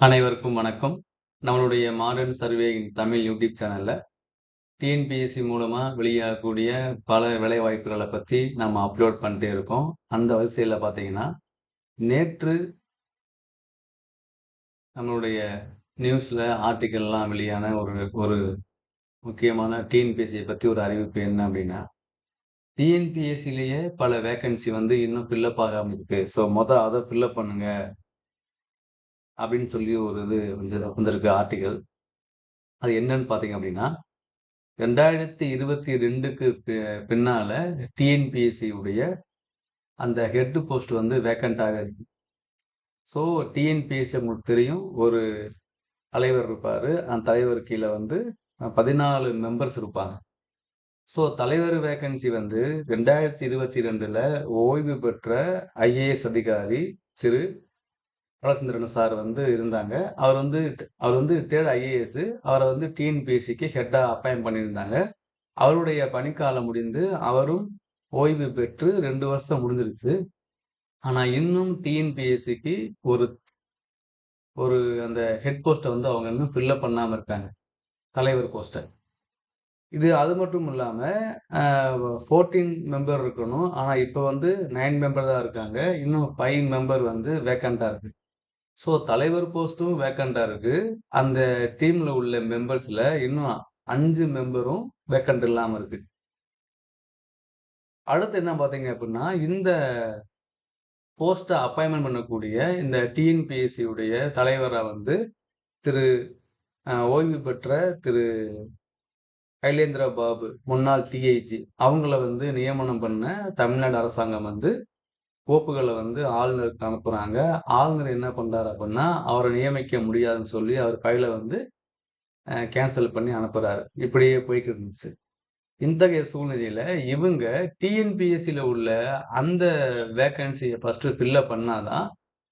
அனைவருக்கும் வணக்கம். நம்மளுடைய மாடர்ன் சர்வேயின் தமிழ் யூடியூப் சேனல்ல, டிஎன்பிஎஸ்சி மூலமா வெளியாகக்கூடிய பல வேலைவாய்ப்புகளை பத்தி நம்ம அப்லோட் பண்ணிட்டே இருக்கோம். அந்த வரிசையில பார்த்தீங்கன்னா, நேற்று நம்மளுடைய நியூஸ்ல ஆர்டிக்கல்லாம் வெளியான ஒரு ஒரு முக்கியமான டிஎன்பிஎஸ்சியை பத்தி ஒரு அறிவிப்பு என்ன அப்படின்னா டிஎன்பிஎஸ்சிலேயே பல வேக்கன்சி வந்து இன்னும் ஃபில்லப் ஆகாமல் இருக்குது இருக்கு. ஸோ மொத அதை ஃபில் அப் அப்படின்னு சொல்லி ஒரு இது வந்து வந்திருக்கு ஆர்டிகல் அது என்னன்னு பார்த்தீங்க அப்டின்னா, 2022க்கு பி பின்னால் டிஎன்பிஎஸ்சி உடைய அந்த ஹெட் போஸ்ட் வந்து வேக்கன்ட்டாக இருக்கு. ஸோ டிஎன்பிஎஸ்சி உங்களுக்கு தெரியும். ஒரு தலைவர் இருப்பார் அந்த தலைவர் கீழே வந்து பதினாலு மெம்பர்ஸ் இருப்பாங்க. ஸோ தலைவர் வேக்கன்சி வந்து 2022ல ஓய்வு பெற்ற ஐஏஎஸ் அதிகாரி திரு பாலச்சந்திரன் சார் வந்து இருந்தாங்க. அவர் வந்து அவர் வந்து ரிட்டையர்டு ஐஏஎஸ். அவரை வந்து டிஎன்பிஎஸ்சிக்கு ஹெட்டாக அப்பாயின் பண்ணியிருந்தாங்க. அவருடைய பணிக்காலம் முடிந்து அவரும் ஓய்வு பெற்று ரெண்டு வருஷம் முடிஞ்சிருச்சு. ஆனால் இன்னும் டிஎன்பிஎஸ்சிக்கு ஒரு ஒரு அந்த ஹெட் போஸ்ட்டை வந்து அவங்க இன்னும் ஃபில்லப் பண்ணாமல் இருக்காங்க. தலைவர் போஸ்ட்டை இது அது மட்டும் இல்லாமல் ஃபோர்டீன் மெம்பர் இருக்கணும். ஆனால் இப்போ வந்து நைன் மெம்பர் தான் இருக்காங்க. இன்னும் ஃபைவ் மெம்பர் வந்து வேக்கண்டாக இருக்குது ஸோ தலைவர் போஸ்ட்டும் வேக்கண்டா இருக்கு. அந்த டீம்ல உள்ள மெம்பர்ஸ்ல இன்னும் அஞ்சு மெம்பரும் வேக்கண்ட் இல்லாம இருக்கு. அடுத்து என்ன பார்த்தீங்க அப்படின்னா இந்த போஸ்ட்டை அப்பாயின்மெண்ட் பண்ணக்கூடிய இந்த டிஎன்பிஎஸ்சி உடைய வந்து திரு ஓய்வு பெற்ற திரு கைலேந்திர பாபு முன்னாள் டிஐஜி அவங்கள வந்து நியமனம் பண்ண தமிழ்நாடு அரசாங்கம் வந்து கோப்புகளை வந்து ஆளுநருக்கு அனுப்புறாங்க. ஆளுநர் என்ன பண்றாரு அப்படின்னா அவரை நியமிக்க முடியாதுன்னு சொல்லி அவர் ஃபைல வந்து கேன்சல் பண்ணி அனுப்புறாரு. இப்படியே போய்கிட்டு இருந்துச்சு. இத்தகைய சூழ்நிலையில இவங்க டிஎன்பிஎஸ்சியில் உள்ள அந்த வேக்கன்சியை ஃபஸ்ட்டு ஃபில்லப் பண்ணாதான்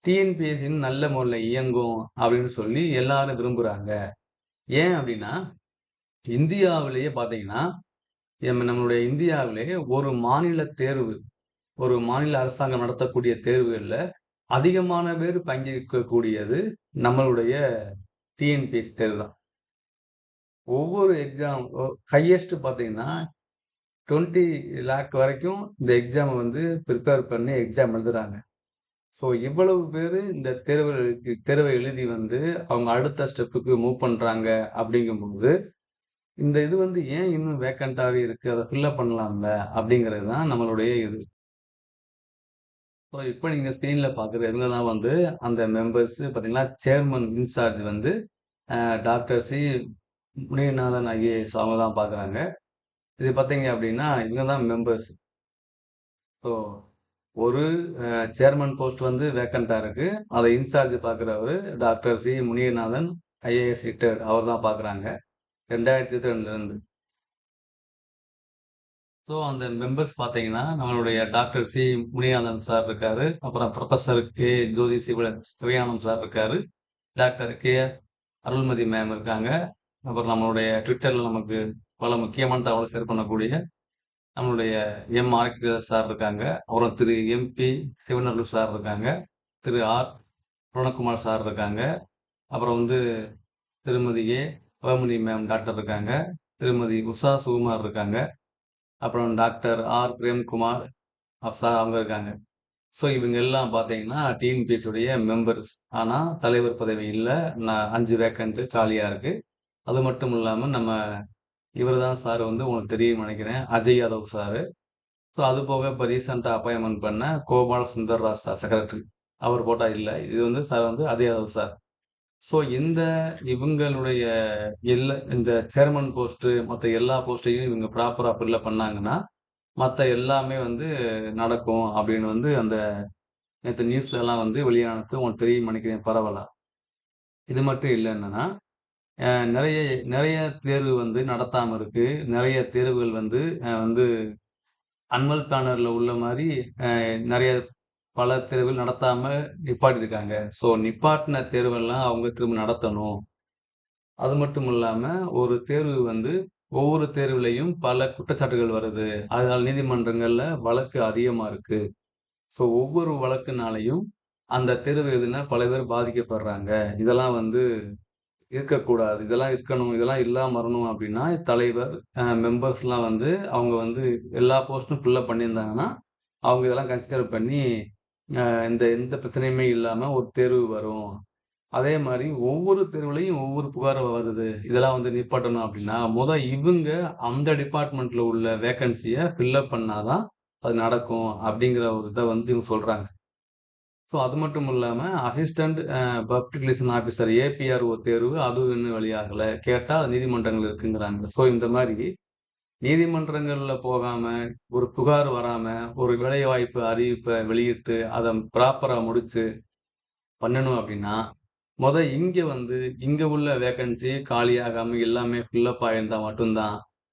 டிஎன்பிஎஸ்சின்னு நல்ல முறையில் இயங்கும் அப்படின்னு சொல்லி எல்லாரும் விரும்புகிறாங்க ஏன் அப்படின்னா இந்தியாவிலேயே பார்த்தீங்கன்னா, நம்ம நம்மளுடைய இந்தியாவிலேயே ஒரு மாநில தேர்வு, ஒரு மாநில அரசாங்கம் நடத்தக்கூடிய தேர்வுகளில் அதிகமான பேர் பங்கேற்கக்கூடியது நம்மளுடைய டிஎன்பிஎஸ்சி தேர்வு தான். ஒவ்வொரு எக்ஸாம் ஹையஸ்ட் பார்த்தீங்கன்னா, 20 லேக் வரைக்கும் இந்த எக்ஸாமை வந்து ப்ரிப்பேர் பண்ணி எக்ஸாம் எழுதுறாங்க. ஸோ இவ்வளவு பேர் இந்த தேர்வுகளுக்கு தேர்வை எழுதி வந்து அவங்க அடுத்த ஸ்டெப்புக்கு மூவ் பண்ணுறாங்க அப்படிங்கும்போது இந்த இது வந்து ஏன் இன்னும் வேக்கன்ட்டாவே இருக்குது அதை ஃபில்லப் பண்ணலாம்ல அப்படிங்கிறது தான் நம்மளுடைய இது. ஸோ இப்போ நீங்கள் ஸ்க்ரீனில் பார்க்குறது இவங்க தான் வந்து அந்த மெம்பர்ஸ் பார்த்தீங்கன்னா, சேர்மன் இன்சார்ஜ் வந்து டாக்டர் சி. முனியநாதன் ஐஏஎஸ் அவங்க தான் பார்க்குறாங்க. இது பார்த்தீங்க அப்படின்னா இவங்க தான் மெம்பர்ஸ். ஸோ ஒரு சேர்மன் போஸ்ட் வந்து வேக்கண்ட்டாக இருக்குது அதை incharge பார்க்குறவர் doctor C. Muniyanathan IAS retired அவர் தான் பார்க்குறாங்க. 2022லேருந்து. ஸோ அந்த மெம்பர்ஸ் பார்த்தீங்கன்னா, நம்மளுடைய டாக்டர் சி. முனியானந்த் சார் இருக்காரு. அப்புறம் professor K. Jothi Siva Sivagnanam sir இருக்காரு. Doctor K. அருள்மதி மேம் இருக்காங்க. அப்புறம் நம்மளுடைய ட்விட்டரில் நமக்கு பல முக்கியமான தகவலை ஷேர் பண்ணக்கூடிய நம்மளுடைய எம். ஆர்கிதேஷ் சார் இருக்காங்க. அப்புறம் திரு எம்.பி. சிவனருள் சார் இருக்காங்க. திரு ஆர். அருணகுமார் சார் இருக்காங்க. அப்புறம் வந்து திருமதி ஏ. பவமணி மேம் டாக்டர் இருக்காங்க. திருமதி உஷா சுகுமார் இருக்காங்க. அப்புறம் டாக்டர் ஆர். பிரேம்குமார் சார் அவங்க இருக்காங்க. ஸோ இவங்க எல்லாம் பார்த்தீங்கன்னா, டிஎன்பிஎஸ்சுடைய மெம்பர்ஸ். ஆனால் தலைவர் பதவி இல்லை நான் அஞ்சு வேக்கண்ட்டு காலியாக இருக்கு. அது மட்டும் இல்லாமல் நம்ம இவர் தான் சார் வந்து உங்களுக்கு தெரியும் நினைக்கிறேன் அஜய் யாதவ் சாரு. ஸோ அது போக இப்போ ரீசெண்டாக அப்பாயின்மெண்ட் பண்ண கோபால சுந்தர்ராஜ் சார் செக்ரட்டரி. அவர் போட்டால் இல்லை இது வந்து சார் வந்து அஜய் யாதவ் சார். ஸோ இந்த இவங்களுடைய எல்லா இந்த சேர்மன் போஸ்ட் மற்ற எல்லா போஸ்ட்டையும் இவங்க ப்ராப்பராக ஃபில் பண்ணாங்கன்னா, மற்ற எல்லாமே வந்து நடக்கும் அப்படின்னு வந்து அந்த நேத்து நியூஸ்லலாம் வந்து வெளியானது உங்களுக்கு தெரியும் நினைக்கிறேன் பரவலா. இது மட்டும் இல்லை என்னன்னா, நிறைய நிறைய தேர்வு வந்து நடத்தாமல் இருக்கு. நிறைய தேர்வுகள் வந்து வந்து அன்வல் பேனரில் உள்ள மாதிரி நிறைய பல தேர்வுகள் நடத்தாம நிப்பாட்டியிருக்காங்க. ஸோ நிப்பாட்டின தேர்வெல்லாம் அவங்க திரும்ப நடத்தணும். அது மட்டும் இல்லாம ஒரு தேர்வு வந்து ஒவ்வொரு தேர்வுலையும் பல குற்றச்சாட்டுகள் வருது. அதனால் நீதிமன்றங்கள்ல வழக்கு அதிகமா இருக்கு. ஸோ ஒவ்வொரு வழக்குனாலையும் அந்த தேர்வு எதுனா பல பேர் பாதிக்கப்படுறாங்க. இதெல்லாம் வந்து இருக்கக்கூடாது. இதெல்லாம் இருக்கணும். இதெல்லாம் இல்லாம வரணும் அப்படின்னா தலைவர், அ மெம்பர்ஸ்லாம் வந்து அவங்க வந்து எல்லா போஸ்ட்டும் ஃபில்லப் பண்ணியிருந்தாங்கன்னா, அவங்க இதெல்லாம் கன்சிடர் பண்ணி, இந்த எந்த பிரச்சனையுமே இல்லாமல் ஒரு தேர்வு வரும். அதே மாதிரி ஒவ்வொரு தெருவுலையும் ஒவ்வொரு புகார் வருது. இதெல்லாம் வந்து நிப்பாட்டணும் அப்படின்னா முத இவங்க அந்த டிபார்ட்மெண்ட்ல உள்ள வேக்கன்சியை ஃபில் அப் தான் அது நடக்கும். அப்படிங்கிற ஒரு இதை வந்து இவங்க சொல்றாங்க. ஸோ அது மட்டும் இல்லாமல் assistant uh public relation officer APRO தேர்வு அதுவும் இன்னும் வழியாகலை கேட்டால் நீதிமன்றங்கள் இருக்குங்கிறாங்க. ஸோ இந்த மாதிரி நீதிமன்றங்களில் போகாம, ஒரு புகார் வராம, ஒரு வேலைவாய்ப்பு அறிவிப்பை வெளியிட்டு, அதை ப்ராப்பராக முடிச்சு பண்ணணும் அப்படின்னா முத இங்கே வந்து இங்கே உள்ள வேக்கன்சி காலியாகாம எல்லாமே ஃபில் அப் ஆயிருந்தா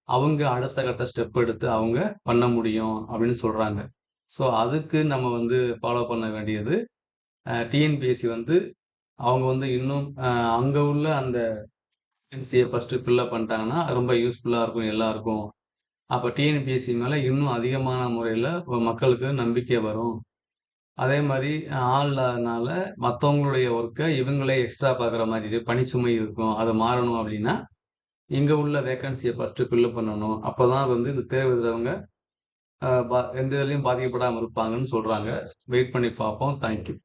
அவங்க அடுத்த கட்ட ஸ்டெப் எடுத்து அவங்க பண்ண முடியும் அப்படின்னு சொல்கிறாங்க ஸோ அதுக்கு நம்ம வந்து ஃபாலோ பண்ண வேண்டியது, டிஎன்பிஎஸ்சி வந்து அவங்க வந்து இன்னும் அங்கே உள்ள அந்த வேக்கன்ஸிய ஃபஸ்ட்டு ஃபில்லப் பண்ணிட்டாங்கன்னா, ரொம்ப யூஸ்ஃபுல்லாக இருக்கும் எல்லாருக்கும். அப்போ டிஎன்பிஎஸ்சி மேலே இன்னும் அதிகமான முறையில் மக்களுக்கு நம்பிக்கை வரும். அதே மாதிரி ஆள் இல்லாதனால ஒர்க்கை இவங்களே எக்ஸ்ட்ரா பார்க்குற மாதிரி பணிச்சுமை இருக்கும். அது மாறணும் அப்படின்னா இங்கே உள்ள வேக்கன்சியை ஃபஸ்ட்டு ஃபில்லப் பண்ணணும் அப்போ தான் வந்து இந்த தேர்வு எழுதுறவங்க எந்த இதுலையும் பாதிக்கப்படாமல் இருப்பாங்கன்னு சொல்கிறாங்க வெயிட் பண்ணி பார்ப்போம். Thank you.